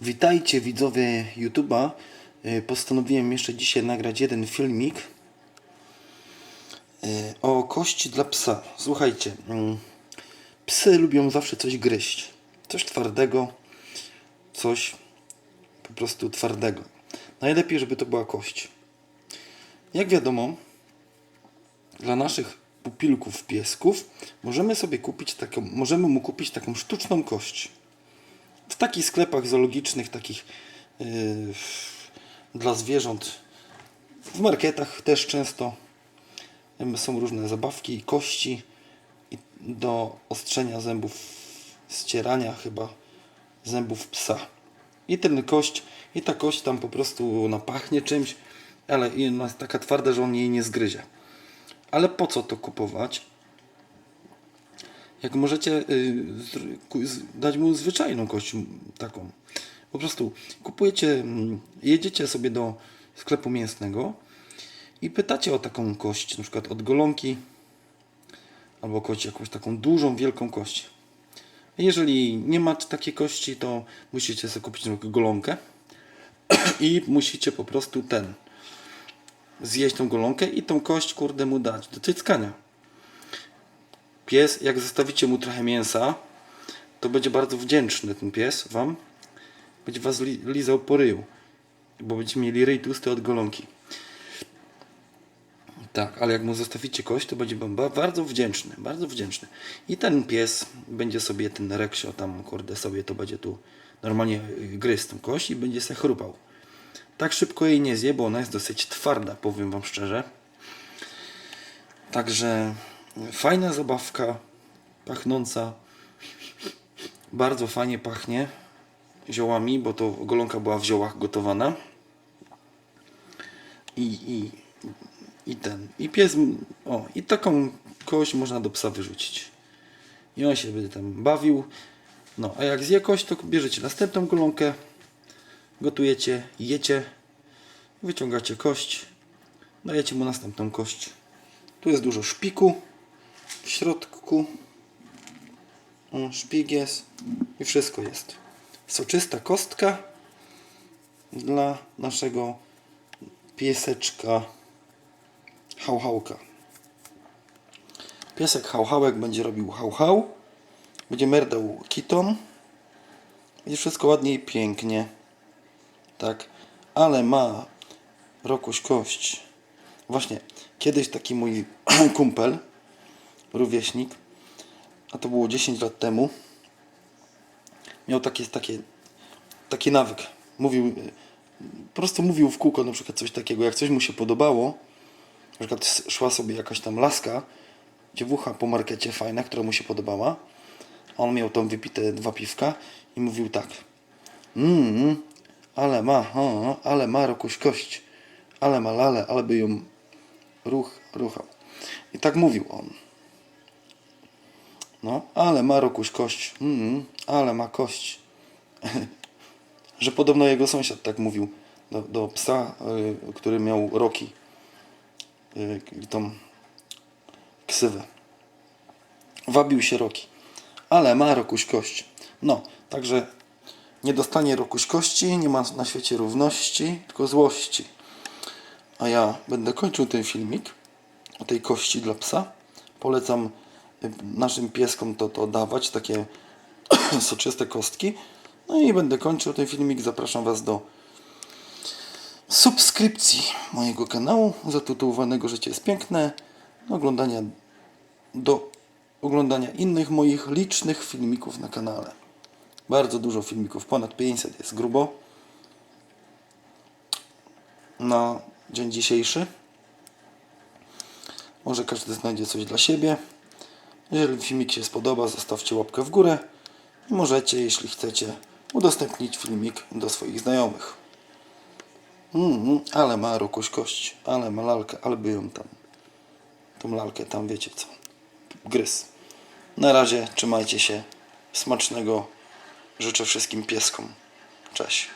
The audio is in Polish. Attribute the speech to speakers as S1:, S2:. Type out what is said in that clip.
S1: Witajcie widzowie YouTube'a. Y, Postanowiłem jeszcze dzisiaj nagrać jeden filmik y, o kości dla psa. Słuchajcie, mm, psy lubią zawsze coś gryźć. Coś twardego, coś po prostu twardego. Najlepiej, żeby to była kość. Jak wiadomo, dla naszych pupilków piesków możemy sobie kupić taką, możemy mu kupić taką sztuczną kość w takich sklepach zoologicznych, takich yy, dla zwierząt, w marketach też często są różne zabawki, kości i do ostrzenia zębów, ścierania chyba zębów psa. I ten kość, i ta kość tam po prostu ona pachnie czymś, ale ona jest taka twarda, że on jej nie zgryzie. Ale po co to kupować? Jak możecie y, dać mu zwyczajną kość taką. Po prostu kupujecie, mm, jedziecie sobie do sklepu mięsnego i pytacie o taką kość, na przykład od golonki albo kość, jakąś taką dużą, wielką kość. Jeżeli nie macie takiej kości, to musicie sobie kupić golonkę i musicie po prostu ten zjeść tą golonkę i tą kość kurde mu dać do cyckania. Pies, jak zostawicie mu trochę mięsa, to będzie bardzo wdzięczny ten pies wam. Będzie was li, lizał po ryju, bo będziecie mieli ryj tłusty od golonki. Tak, ale jak mu zostawicie kość, to będzie wam ba- bardzo wdzięczny, bardzo wdzięczny. I ten pies będzie sobie, ten reksio tam, kurde, sobie to będzie tu normalnie y, gryzł tą kość i będzie se chrupał. Tak szybko jej nie zje, bo ona jest dosyć twarda, powiem wam szczerze. Także fajna zabawka, pachnąca. Bardzo fajnie pachnie ziołami, bo to golonka była w ziołach gotowana. I, i, i ten. I pies. O, i taką kość można do psa wyrzucić. I on się będzie tam bawił. No, a jak zje kość, to bierzecie następną golonkę, gotujecie, jecie, wyciągacie kość, dajecie mu następną kość. Tu jest dużo szpiku w środku. O, szpik jest i wszystko jest. Soczysta kostka dla naszego pieseczka hałhałka. Piesek hałhałek będzie robił hałhał, będzie merdał kitom. Będzie wszystko ładnie i pięknie. Tak, ale ma rokuś kość. Właśnie, kiedyś taki mój kumpel, rówieśnik, a to było 10 lat temu, miał takie, takie, taki nawyk. Mówił, po prostu mówił w kółko na przykład coś takiego, jak coś mu się podobało, na przykład szła sobie jakaś tam laska, dziewucha po markecie fajna, która mu się podobała, a on miał tam wypite dwa piwka i mówił tak, mmm, ale ma, o, ale ma rokuś kość, ale ma lale, ale by ją ruch, ruchał. I tak mówił on. No, ale ma rokuś kość, mm, ale ma kość. Że podobno jego sąsiad tak mówił do, do psa, y, który miał roki. Y, tą ksywę. Wabił się roki. Ale ma rokuś kość. No, także nie dostanie rokuś kości, nie ma na świecie równości, tylko złości. A ja będę kończył ten filmik o tej kości dla psa. Polecam naszym pieskom to, to dawać, takie soczyste kostki. No i będę kończył ten filmik. Zapraszam Was do subskrypcji mojego kanału zatytułowanego Życie jest piękne, oglądania, do oglądania innych moich licznych filmików na kanale. Bardzo dużo filmików, ponad 500 jest grubo na dzień dzisiejszy. Może każdy znajdzie coś dla siebie. Jeżeli filmik się spodoba, zostawcie łapkę w górę i możecie, jeśli chcecie, udostępnić filmik do swoich znajomych. Mm, ale ma rokuś kość, ale ma lalkę, ale by ją tam, tą lalkę tam, wiecie co, gryz. Na razie, trzymajcie się, smacznego życzę wszystkim pieskom. Cześć.